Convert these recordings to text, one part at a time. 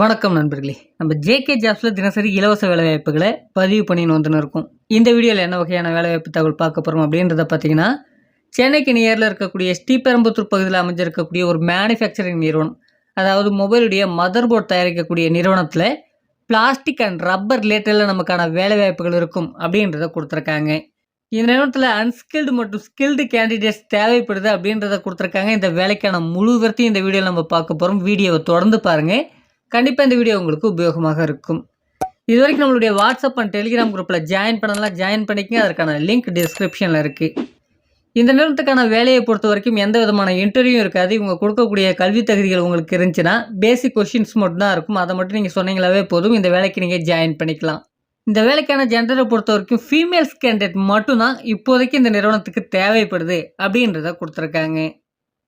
வணக்கம் நண்பர்களே. நம்ம ஜேகே ஜாப்ஸில் தினசரி இலவச வேலைவாய்ப்புகளை பதிவு பண்ணின்னு வந்துன்னு இருக்கும். இந்த வீடியோவில் என்ன வகையான வேலைவாய்ப்பு தகவல் பார்க்க போகிறோம் அப்படின்றத பார்த்தீங்கன்னா சென்னைக்கு நியரில் இருக்கக்கூடிய ஸ்ரீபெரும்புத்தூர் பகுதியில் அமைஞ்சிருக்கக்கூடிய ஒரு மேனுஃபேக்சரிங் நிறுவனம் அதாவது மொபைலுடைய மதர் போர்ட் தயாரிக்கக்கூடிய நிறுவனத்தில் பிளாஸ்டிக் அண்ட் ரப்பர் ரிலேட்டடில் நமக்கான வேலைவாய்ப்புகள் இருக்கும் அப்படின்றத கொடுத்துருக்காங்க. இந்த நிறுவனத்தில் அன்ஸ்கில்டு மற்றும் ஸ்கில்டு கேண்டிடேட்ஸ் தேவைப்படுது அப்படின்றத கொடுத்துருக்காங்க. இந்த வேலைக்கான முழு விவரத்தையும் இந்த வீடியோவில் நம்ம பார்க்க போகிறோம் வீடியோவை தொடர்ந்து பாருங்கள் கண்டிப்பாக இந்த வீடியோ உங்களுக்கு உபயோகமாக இருக்கும். இது வரைக்கும் நம்மளுடைய வாட்ஸ்அப் அண்ட் டெலிகிராம் குரூப்பில் ஜாயின் பண்ணலாம் ஜாயின் பண்ணிக்கங்க. அதற்கான லிங்க் டிஸ்கிரிப்ஷனில் இருக்குது இந்த நிறுவனத்துக்கான வேலையை பொறுத்த வரைக்கும் எந்த விதமான இன்டர்வியூ இருக்காது. இவங்க கொடுக்கக்கூடிய கல்வி தகுதிகள் உங்களுக்கு இருந்துச்சுன்னா பேசிக் கொஷின்ஸ் மட்டும்தான் இருக்கும். அதை மட்டும் நீங்கள் சொன்னீங்களாவே போதும். இந்த வேலைக்கு நீங்கள் ஜாயின் பண்ணிக்கலாம். இந்த வேலைக்கான ஜெண்டரை பொறுத்த வரைக்கும் ஃபீமேல்ஸ் கேண்டிடேட் மட்டும்தான் இப்போதைக்கு இந்த நிறுவனத்துக்கு தேவைப்படுது அப்படின்றத கொடுத்துருக்காங்க.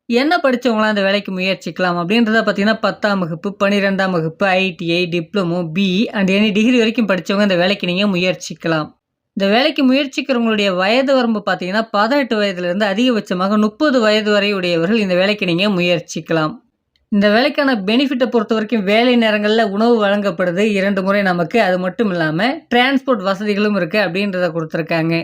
என்ன படித்தவங்களாம் அந்த வேலைக்கு முயற்சிக்கலாம்? அப்படின்றத பார்த்தீங்கன்னா பத்தாம் வகுப்பு பன்னிரெண்டாம் வகுப்பு ITI diploma B and any degree வரைக்கும் படித்தவங்க இந்த வேலைக்கு நீங்கள் முயற்சிக்கலாம். இந்த வேலைக்கு முயற்சிக்கிறவங்களுடைய வயது வரம்பு பார்த்தீங்கன்னா பதினெட்டு வயதுலேருந்து அதிகபட்சமாக முப்பது வயது வரை உடையவர்கள் இந்த வேலைக்கு நீங்கள் முயற்சிக்கலாம். இந்த வேலைக்கான பெனிஃபிட்டை பொறுத்த வரைக்கும் வேலை நேரங்களில் உணவு வழங்கப்படுது இரண்டு முறை நமக்கு. அது மட்டும் இல்லாமல் டிரான்ஸ்போர்ட் வசதிகளும் இருக்குது அப்படின்றத கொடுத்துருக்காங்க.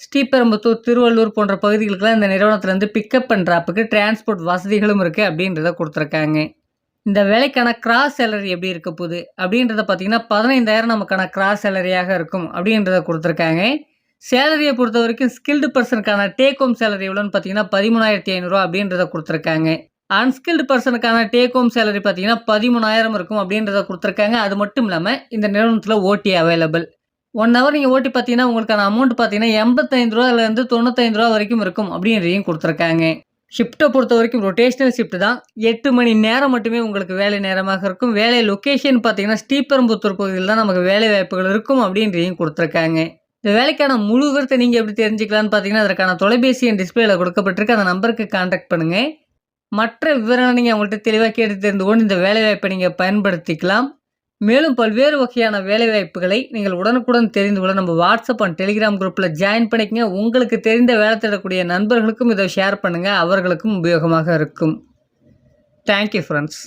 ஸ்ரீபெரும்புத்தூர் திருவள்ளூர் போன்ற பகுதிகளுக்கெல்லாம் இந்த நிறுவனத்துலேருந்து பிக்கப் அண்ட் ட்ராப்புக்கு டிரான்ஸ்போர்ட் வசதிகளும் இருக்குது அப்படின்றத கொடுத்துருக்காங்க. இந்த வேலைக்கான கிராஸ் சேலரி எப்படி இருக்க போகுது? அப்படின்றத பார்த்தீங்கன்னா பதினைந்தாயிரம் நமக்கான கிராஸ் சேலரியாக இருக்கும் அப்படின்றத கொடுத்துருக்காங்க. சேலரியை பொறுத்த வரைக்கும் ஸ்கில்டு பர்சனுக்கான டேக் ஹோம் சேலரி எவ்வளோன்னு பார்த்தீங்கன்னா பதிமூணாயிரத்தி ஐநூறுரூவா அப்படின்றத கொடுத்துருக்காங்க. அன்ஸ்கில்டு பர்சனுக்கான டேக் ஹோம் சேலரி பார்த்தீங்கன்னா பதிமூணாயிரம் இருக்கும் அப்படின்றத கொடுத்துருக்காங்க. அது மட்டும் இல்லாமல் இந்த நிறுவனத்தில் ஓட்டி அவைலபிள் ஒன் ஹவர் நீங்கள் ஓட்டி பார்த்தீங்கன்னா உங்களுக்கான அமௌண்ட் பார்த்தீங்கன்னா எண்பத்தைந்து ரூபாலேருந்து தொண்ணூத்தைந்து ரூபா வரைக்கும் இருக்கும் அப்படின்றதையும் கொடுத்துருக்காங்க. ஷிஃப்ட்டை பொறுத்த வரைக்கும் ரொட்டேஷனல் ஷிஃப்ட் தான். எட்டு மணி நேரம் மட்டுமே உங்களுக்கு வேலை நேரமாக இருக்கும். வேலை லொக்கேஷன் பார்த்தீங்கன்னா ஸ்ரீபெரும்புத்தூர் பகுதியில் தான் நமக்கு வேலை வாய்ப்புகள் இருக்கும் அப்படின்றதையும் கொடுத்துருக்காங்க. இந்த வேலைக்கான முழு விவரத்தை நீங்கள் எப்படி தெரிஞ்சுக்கலான்னு பார்த்தீங்கன்னா அதற்கான தொலைபேசி என் டிஸ்பிளேல கொடுக்கப்பட்டிருக்கு. அந்த நம்பருக்கு கான்டாக்ட் பண்ணுங்கள் மற்ற விவரங்களை நீங்கள் அவங்கள்ட்ட தெளிவாக கேட்டு தெரிந்து கொண்டு இந்த வேலைவாய்ப்பை நீங்கள் பயன்படுத்திக்கலாம். மேலும் பல்வேறு வகையான வேலைவாய்ப்புகளை நீங்கள் உடனுக்குடன் தெரிந்து கொள்ள நம்ம வாட்ஸ்அப் அண்ட் டெலிகிராம் குரூப்பில் ஜாயின் பண்ணிக்கங்க. உங்களுக்கு தெரிந்த வேலை தேடக்கூடிய நண்பர்களுக்கும் இதை ஷேர் பண்ணுங்கள் அவர்களுக்கும் உபயோகமாக இருக்கும். Thank you friends